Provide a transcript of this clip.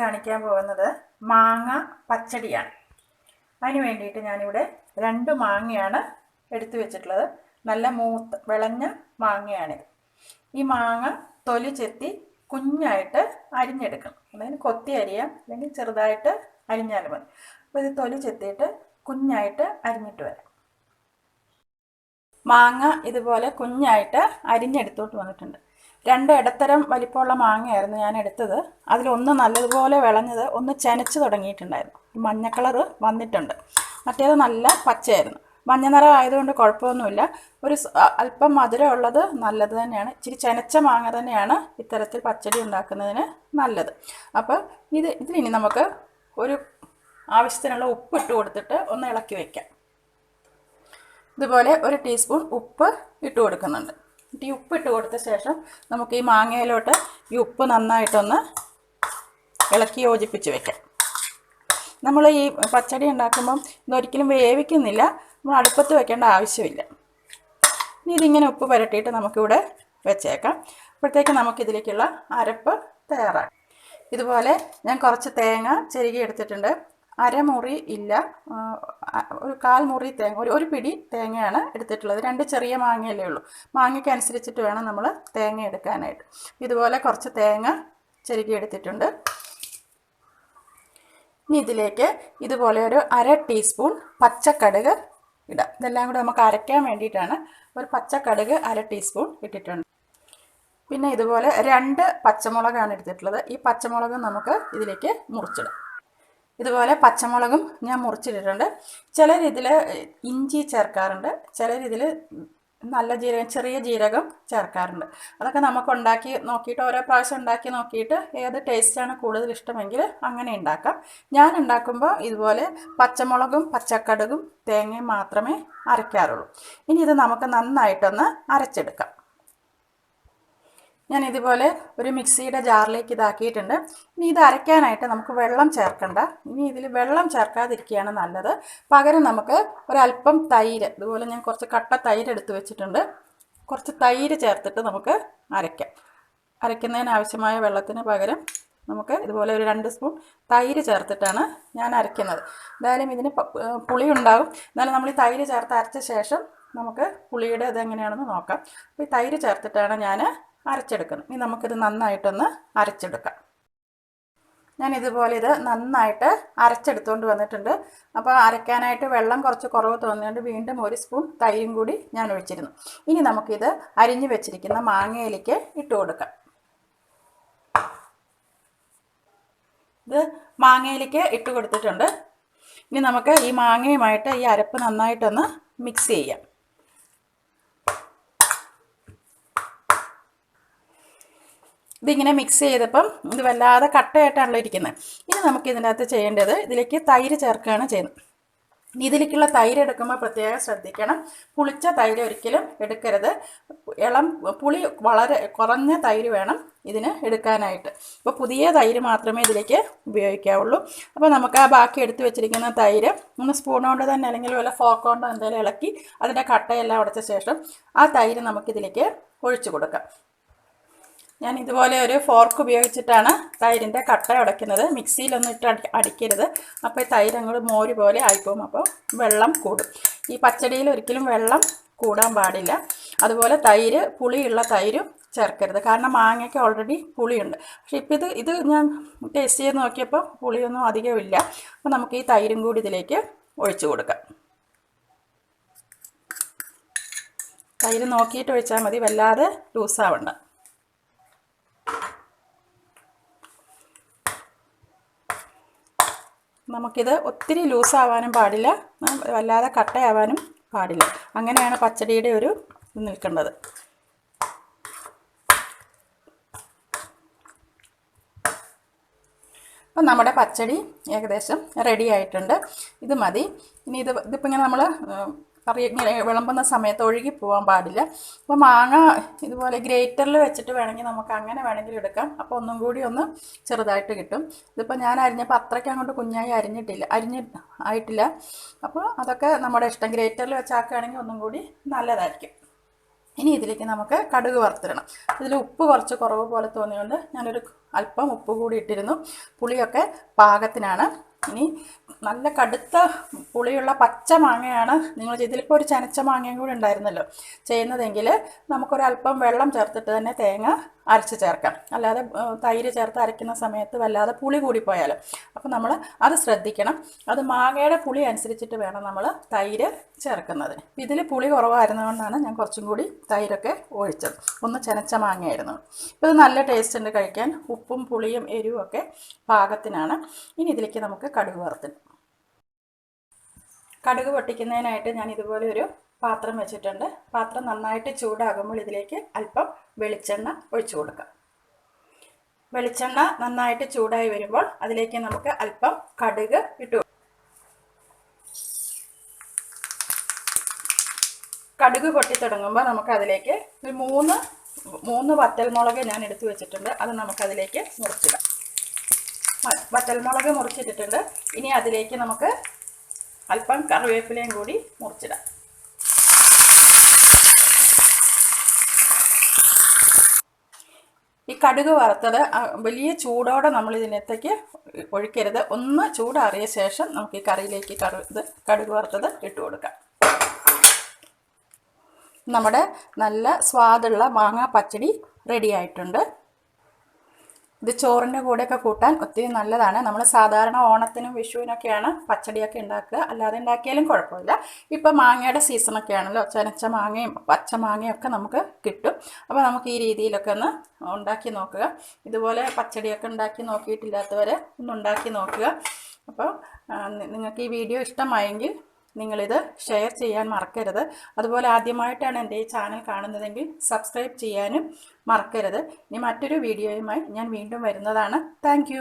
കാണിക്കാൻ പോകുന്നത് മാങ്ങ പച്ചടിയാണ്. അതിന് വേണ്ടിയിട്ട് ഞാനിവിടെ രണ്ട് മാങ്ങയാണ് എടുത്തു വെച്ചിട്ടുള്ളത്. നല്ല മൂത്ത് വിളഞ്ഞ മാങ്ങയാണിത് ഈ മാങ്ങ തൊലി ചെത്തി കുഞ്ഞായിട്ട് അരിഞ്ഞെടുക്കണം. അതായത് കൊത്തി അരിയാം അല്ലെങ്കിൽ ചെറുതായിട്ട് അരിഞ്ഞാലും മതി. അപ്പോൾ ഇത് തൊലി ചെത്തിയിട്ട് കുഞ്ഞായിട്ട് അരിഞ്ഞിട്ട് വരാം. മാങ്ങ ഇതുപോലെ കുഞ്ഞായിട്ട് അരിഞ്ഞെടുത്തോട്ട് വന്നിട്ടുണ്ട്. രണ്ട് ഇടത്തരം വലിപ്പമുള്ള മാങ്ങയായിരുന്നു ഞാൻ എടുത്തത്. അതിലൊന്ന് നല്ലതുപോലെ വിളഞ്ഞത് ഒന്ന് ചെനച്ച് തുടങ്ങിയിട്ടുണ്ടായിരുന്നു. മഞ്ഞ കളറ് വന്നിട്ടുണ്ട്. മറ്റേത് നല്ല പച്ചയായിരുന്നു. മഞ്ഞ നിറം ആയതുകൊണ്ട് കുഴപ്പമൊന്നുമില്ല. ഒരു അല്പം മധുരമുള്ളത് നല്ലത് തന്നെയാണ്. ഇച്ചിരി ചെനച്ച മാങ്ങ തന്നെയാണ് ഇത്തരത്തിൽ പച്ചടി ഉണ്ടാക്കുന്നതിന് നല്ലത്. അപ്പോൾ ഇത് ഇതിലിനി നമുക്ക് ഒരു ആവശ്യത്തിനുള്ള ഉപ്പ് ഇട്ട് കൊടുത്തിട്ട് ഒന്ന് ഇളക്കി വയ്ക്കാം ഇതുപോലെ ഒരു ടീസ്പൂൺ ഉപ്പ് ഇട്ട് കൊടുക്കുന്നുണ്ട്. എന്നിട്ട് ഈ ഉപ്പ് ഇട്ട് കൊടുത്ത ശേഷം നമുക്ക് ഈ മാങ്ങയിലോട്ട് ഈ ഉപ്പ് നന്നായിട്ടൊന്ന് ഇളക്കി യോജിപ്പിച്ച് വെക്കാം. നമ്മൾ ഈ പച്ചടി ഉണ്ടാക്കുമ്പം ഇതൊരിക്കലും വേവിക്കുന്നില്ല. നമ്മൾ അടുപ്പത്ത് വെക്കേണ്ട ആവശ്യമില്ല. ഇനി ഇതിങ്ങനെ ഉപ്പ് പുരട്ടിയിട്ട് നമുക്കിവിടെ വെച്ചേക്കാം. അപ്പോഴത്തേക്ക് നമുക്കിതിലേക്കുള്ള അരപ്പ് തയ്യാറാക്കാം. ഇതുപോലെ ഞാൻ കുറച്ച് തേങ്ങ ചെരുകി എടുത്തിട്ടുണ്ട്. അരമുറി ഇല്ല. ഒരു കാൽ മുറി തേങ്ങ ഒരു ഒരു പിടി തേങ്ങയാണ് എടുത്തിട്ടുള്ളത്. രണ്ട് ചെറിയ മാങ്ങയല്ലേ ഉള്ളൂ. മാങ്ങയ്ക്ക് അനുസരിച്ചിട്ട് വേണം നമ്മൾ തേങ്ങ എടുക്കാനായിട്ട്. ഇതുപോലെ കുറച്ച് തേങ്ങ ചെരുകി എടുത്തിട്ടുണ്ട്. ഇനി ഇതിലേക്ക് ഇതുപോലെ ഒരു അര ടീസ്പൂൺ പച്ചക്കടുക് ഇടാം. ഇതെല്ലാം കൂടെ നമുക്ക് അരയ്ക്കാൻ വേണ്ടിയിട്ടാണ് ഒരു പച്ചക്കടുക് അര ടീസ്പൂൺ ഇട്ടിട്ടുണ്ട്. പിന്നെ ഇതുപോലെ രണ്ട് പച്ചമുളകാണ് എടുത്തിട്ടുള്ളത്. ഈ പച്ചമുളക് നമുക്ക് ഇതിലേക്ക് മുറിച്ചിടാം. ഇതുപോലെ പച്ചമുളകും ഞാൻ മുറിച്ചിട്ടിട്ടുണ്ട്. ചിലരിതിൽ ഇഞ്ചി ചേർക്കാറുണ്ട്. ചിലരിതിൽ നല്ല ജീരകം ചെറിയ ജീരകം ചേർക്കാറുണ്ട്. അതൊക്കെ നമുക്ക് ഉണ്ടാക്കി നോക്കിയിട്ട് ഓരോ പ്രാവശ്യം ഉണ്ടാക്കി നോക്കിയിട്ട് ഏത് ടേസ്റ്റാണ് കൂടുതൽ ഇഷ്ടമെങ്കിൽ അങ്ങനെ ഉണ്ടാക്കാം. ഞാൻ ഉണ്ടാക്കുമ്പോൾ ഇതുപോലെ പച്ചമുളകും പച്ചക്കടുകും തേങ്ങയും മാത്രമേ അരയ്ക്കാറുള്ളൂ. ഇനി ഇത് നമുക്ക് നന്നായിട്ടൊന്ന് അരച്ചെടുക്കാം. ഞാൻ ഇതുപോലെ ഒരു മിക്സിയുടെ ജാറിലേക്ക് ഇതാക്കിയിട്ടുണ്ട്. ഇനി ഇത് അരയ്ക്കാനായിട്ട് നമുക്ക് വെള്ളം ചേർക്കണ്ട. ഇനി ഇതിൽ വെള്ളം ചേർക്കാതിരിക്കുകയാണ് നല്ലത്. പകരം നമുക്ക് ഒരല്പം തൈര് ഇതുപോലെ ഞാൻ കുറച്ച് കട്ട തൈര് എടുത്ത് വെച്ചിട്ടുണ്ട്. കുറച്ച് തൈര് ചേർത്തിട്ട് നമുക്ക് അരയ്ക്കാം. അരയ്ക്കുന്നതിന് ആവശ്യമായ വെള്ളത്തിന് പകരം നമുക്ക് ഇതുപോലെ ഒരു രണ്ട് സ്പൂൺ തൈര് ചേർത്തിട്ടാണ് ഞാൻ അരയ്ക്കുന്നത്. എന്തായാലും ഇതിന് പുളി ഉണ്ടാകും. എന്നാലും നമ്മൾ ഈ തൈര് ചേർത്ത് അരച്ച ശേഷം നമുക്ക് പുളിയുടെ ഇതെങ്ങനെയാണെന്ന് നോക്കാം. അപ്പോൾ ഈ തൈര് ചേർത്തിട്ടാണ് ഞാൻ അരച്ചെടുക്കുന്നത് ഇനി നമുക്കിത് നന്നായിട്ടൊന്ന് അരച്ചെടുക്കാം. ഞാൻ ഇതുപോലെ ഇത് നന്നായിട്ട് അരച്ചെടുത്തുകൊണ്ട് വന്നിട്ടുണ്ട്. അപ്പോൾ അരയ്ക്കാനായിട്ട് വെള്ളം കുറച്ച് കുറവ് തോന്നിയുകൊണ്ട് വീണ്ടും ഒരു സ്പൂൺ തൈയും കൂടി ഞാൻ ഒഴിച്ചിരുന്നു ഇനി നമുക്കിത് അരിഞ്ഞു വെച്ചിരിക്കുന്ന മാങ്ങയിലേക്ക് ഇട്ട് കൊടുക്കാം. ഇത് മാങ്ങയിലേക്ക് ഇട്ട് കൊടുത്തിട്ടുണ്ട്. ഇനി നമുക്ക് ഈ മാങ്ങയുമായിട്ട് ഈ അരപ്പ് നന്നായിട്ടൊന്ന് മിക്സ് ചെയ്യാം. ഇതിങ്ങനെ മിക്സ് ചെയ്തപ്പം ഇത് വല്ലാതെ കട്ടയായിട്ടാണല്ലോ ഇരിക്കുന്നത് ഇനി നമുക്ക് ഇതിന്റെ അകത്ത് ചെയ്യേണ്ടത് ഇതിലേക്ക് തൈര് ചേർക്കുകയാണ് ചെയ്യുന്നത്. ഇതിലേക്കുള്ള തൈര് എടുക്കുമ്പോൾ പ്രത്യേകം ശ്രദ്ധിക്കണം. പുളിച്ച തൈര് ഒരിക്കലും എടുക്കരുത്. ഇളം പുളി വളരെ കുറഞ്ഞ തൈര് വേണം ഇതിന് എടുക്കാനായിട്ട്. അപ്പോൾ പുതിയ തൈര് മാത്രമേ ഇതിലേക്ക് ഉപയോഗിക്കാവുള്ളൂ. അപ്പോൾ നമുക്ക് ആ ബാക്കി എടുത്തു വെച്ചിരിക്കുന്ന തൈര് ഒന്ന് സ്പൂൺ കൊണ്ട് തന്നെ അല്ലെങ്കിൽ വല്ല ഫോർക്ക് കൊണ്ടോ എന്തെങ്കിലും ഇളക്കി അതിന്റെ കട്ടയെല്ലാം ഉടച്ച ശേഷം ആ തൈര് നമുക്കിതിലേക്ക് ഒഴിച്ചു കൊടുക്കാം. ഞാൻ ഇതുപോലെ ഒരു ഫോർക്ക് ഉപയോഗിച്ചിട്ടാണ് തൈരിന്റെ കട്ട ഉടയ്ക്കുന്നത് മിക്സിയിലൊന്നും ഇട്ട് അടി അടിക്കരുത്. അപ്പോൾ ഈ തൈര് അങ്ങോട്ട് മോര് പോലെ ആയിപ്പോവും. അപ്പോൾ വെള്ളം കൂടും. ഈ പച്ചടിയിൽ ഒരിക്കലും വെള്ളം കൂടാൻ പാടില്ല. അതുപോലെ തൈര് പുളിയുള്ള തൈരും ചേർക്കരുത്. കാരണം മാങ്ങയ്ക്ക് ഓൾറെഡി പുളിയുണ്ട്. പക്ഷെ ഇപ്പം ഇത് ഇത് ഞാൻ ടേസ്റ്റ് ചെയ്ത് നോക്കിയപ്പോൾ പുളിയൊന്നും അധികമില്ല അപ്പോൾ നമുക്ക് ഈ തൈരും കൂടി ഇതിലേക്ക് ഒഴിച്ചു കൊടുക്കാം. തൈര് നോക്കിയിട്ട് ഒഴിച്ചാൽ മതി. വല്ലാതെ ലൂസാവണ്ട നമുക്കിത് ഒത്തിരി ലൂസാവാനും പാടില്ല. വല്ലാതെ കട്ടയാവാനും പാടില്ല. അങ്ങനെയാണ് പച്ചടിയുടെ ഒരു ഇത് നിൽക്കേണ്ടത് അപ്പം നമ്മുടെ പച്ചടി ഏകദേശം റെഡി ആയിട്ടുണ്ട്. ഇത് മതി. ഇനി ഇത് ഇതിപ്പോൾ ഇങ്ങനെ നമ്മൾ കറി ഇങ്ങനെ വിളമ്പുന്ന സമയത്ത് ഒഴുകി പോകാൻ പാടില്ല. അപ്പോൾ മാങ്ങ ഇതുപോലെ ഗ്രേറ്ററിൽ വെച്ചിട്ട് വേണമെങ്കിൽ നമുക്ക് അങ്ങനെ വേണമെങ്കിൽ എടുക്കാം. അപ്പോൾ ഒന്നും കൂടി ഒന്ന് ചെറുതായിട്ട് കിട്ടും. ഇതിപ്പോൾ ഞാൻ അരിഞ്ഞപ്പോൾ അത്രയ്ക്ക് അങ്ങോട്ട് കുഞ്ഞായി അരിഞ്ഞിട്ടില്ല അരിഞ്ഞ് ആയിട്ടില്ല. അപ്പോൾ അതൊക്കെ നമ്മുടെ ഇഷ്ടം ഗ്രേറ്ററിൽ വെച്ചാക്കുകയാണെങ്കിൽ ഒന്നും കൂടി നല്ലതായിരിക്കും. ഇനി ഇതിലേക്ക് നമുക്ക് കടുക് വറുത്തിടണം. ഇതിൽ ഉപ്പ് കുറച്ച് കുറവ് പോലെ തോന്നിയുകൊണ്ട് ഞാനൊരു അല്പം ഉപ്പ് കൂടി ഇട്ടിരുന്നു. പുളിയൊക്കെ പാകത്തിനാണ്. ഇനി നല്ല കടുത്ത പുളിയുള്ള പച്ച മാങ്ങയാണ് നിങ്ങൾ ഇതിലിപ്പോൾ ഒരു ചനച്ച മാങ്ങയും കൂടി ഉണ്ടായിരുന്നല്ലോ. ചെയ്യുന്നതെങ്കിൽ നമുക്കൊരല്പം വെള്ളം ചേർത്തിട്ട് തന്നെ തേങ്ങ അരച്ച് ചേർക്കാം. അല്ലാതെ തൈര് ചേർത്ത് അരയ്ക്കുന്ന സമയത്ത് വല്ലാതെ പുളി കൂടിപ്പോയാൽ അപ്പോൾ നമ്മൾ അത് ശ്രദ്ധിക്കണം. അത് മാങ്ങയുടെ പുളി അനുസരിച്ചിട്ട് വേണം നമ്മൾ തൈര് ചേർക്കുന്നത്. ഇതിൽ പുളി കുറവായിരുന്നതുകൊണ്ടാണ് ഞാൻ കുറച്ചും കൂടി തൈരൊക്കെ ഒഴിച്ചത്. ഒന്ന് ചനച്ച മാങ്ങയായിരുന്നു. ഇപ്പോൾ ഇത് നല്ല ടേസ്റ്റ് ഉണ്ട് കഴിക്കാൻ. ഉപ്പും പുളിയും എരിവും ഒക്കെ പാകത്തിനാണ്. ഇനി ഇതിലേക്ക് നമുക്ക് കടുക് വറുത്തിട്ട് കടുക് പൊട്ടിക്കുന്നതിനായിട്ട് ഞാൻ ഇതുപോലെ ഒരു പാത്രം വെച്ചിട്ടുണ്ട്. പാത്രം നന്നായിട്ട് ചൂടാകുമ്പോൾ ഇതിലേക്ക് അല്പം വെളിച്ചെണ്ണ ഒഴിച്ചു കൊടുക്കാം. വെളിച്ചെണ്ണ നന്നായിട്ട് ചൂടായി വരുമ്പോൾ അതിലേക്ക് നമുക്ക് അല്പം കടുക് ഇട്ടു കടുക് പൊട്ടി തുടങ്ങുമ്പോൾ നമുക്ക് അതിലേക്ക് ഒരു മൂന്ന് മൂന്ന് വറ്റൽമുളക് ഞാൻ എടുത്തു വെച്ചിട്ടുണ്ട്. അത് നമുക്കതിലേക്ക് മുറിച്ചിടാം. വറ്റൽമുളക് മുറിച്ചിട്ടിട്ടുണ്ട്. ഇനി അതിലേക്ക് നമുക്ക് അല്പം കറിവേപ്പിലയും കൂടി മുറിച്ചിടാം. ഈ കടുക് വറുത്തത് വലിയ ചൂടോടെ നമ്മൾ ഇതിനകത്തേക്ക് ഒഴിക്കരുത്. ഒന്ന് ചൂടാറിയ ശേഷം നമുക്ക് ഈ കറിയിലേക്ക് കടുക് വറുത്തത് ഇട്ട് കൊടുക്കാം. നമ്മുടെ നല്ല സ്വാദുള്ള മാങ്ങാ പച്ചടി റെഡി ആയിട്ടുണ്ട്. ഇത് ചോറിന്റെ കൂടെയൊക്കെ കൂട്ടാൻ ഒത്തിരി നല്ലതാണ്. നമ്മൾ സാധാരണ ഓണത്തിനും വിഷുവിനൊക്കെയാണ് പച്ചടിയൊക്കെ ഉണ്ടാക്കുക. അല്ലാതെ ഉണ്ടാക്കിയാലും കുഴപ്പമില്ല. ഇപ്പം മാങ്ങയുടെ സീസണൊക്കെ ആണല്ലോ ചനച്ച മാങ്ങയും പച്ച മാങ്ങയും ഒക്കെ നമുക്ക് കിട്ടും. അപ്പോൾ നമുക്ക് ഈ രീതിയിലൊക്കെ ഒന്ന് ഉണ്ടാക്കി നോക്കുക. ഇതുപോലെ പച്ചടിയൊക്കെ ഉണ്ടാക്കി നോക്കിയിട്ടില്ലാത്തവരെ ഒന്ന് ഉണ്ടാക്കി നോക്കുക. അപ്പോൾ നിങ്ങൾക്ക് ഈ വീഡിയോ ഇഷ്ടമായെങ്കിൽ നിങ്ങളിത് ഷെയർ ചെയ്യാൻ മറക്കരുത്. അതുപോലെ ആദ്യമായിട്ടാണ് എന്റെ ഈ ചാനൽ കാണുന്നതെങ്കിൽ സബ്സ്ക്രൈബ് ചെയ്യാനും മറക്കരുത്. ഇനി മറ്റൊരു വീഡിയോയുമായി ഞാൻ വീണ്ടും വരുന്നതാണ്. താങ്ക്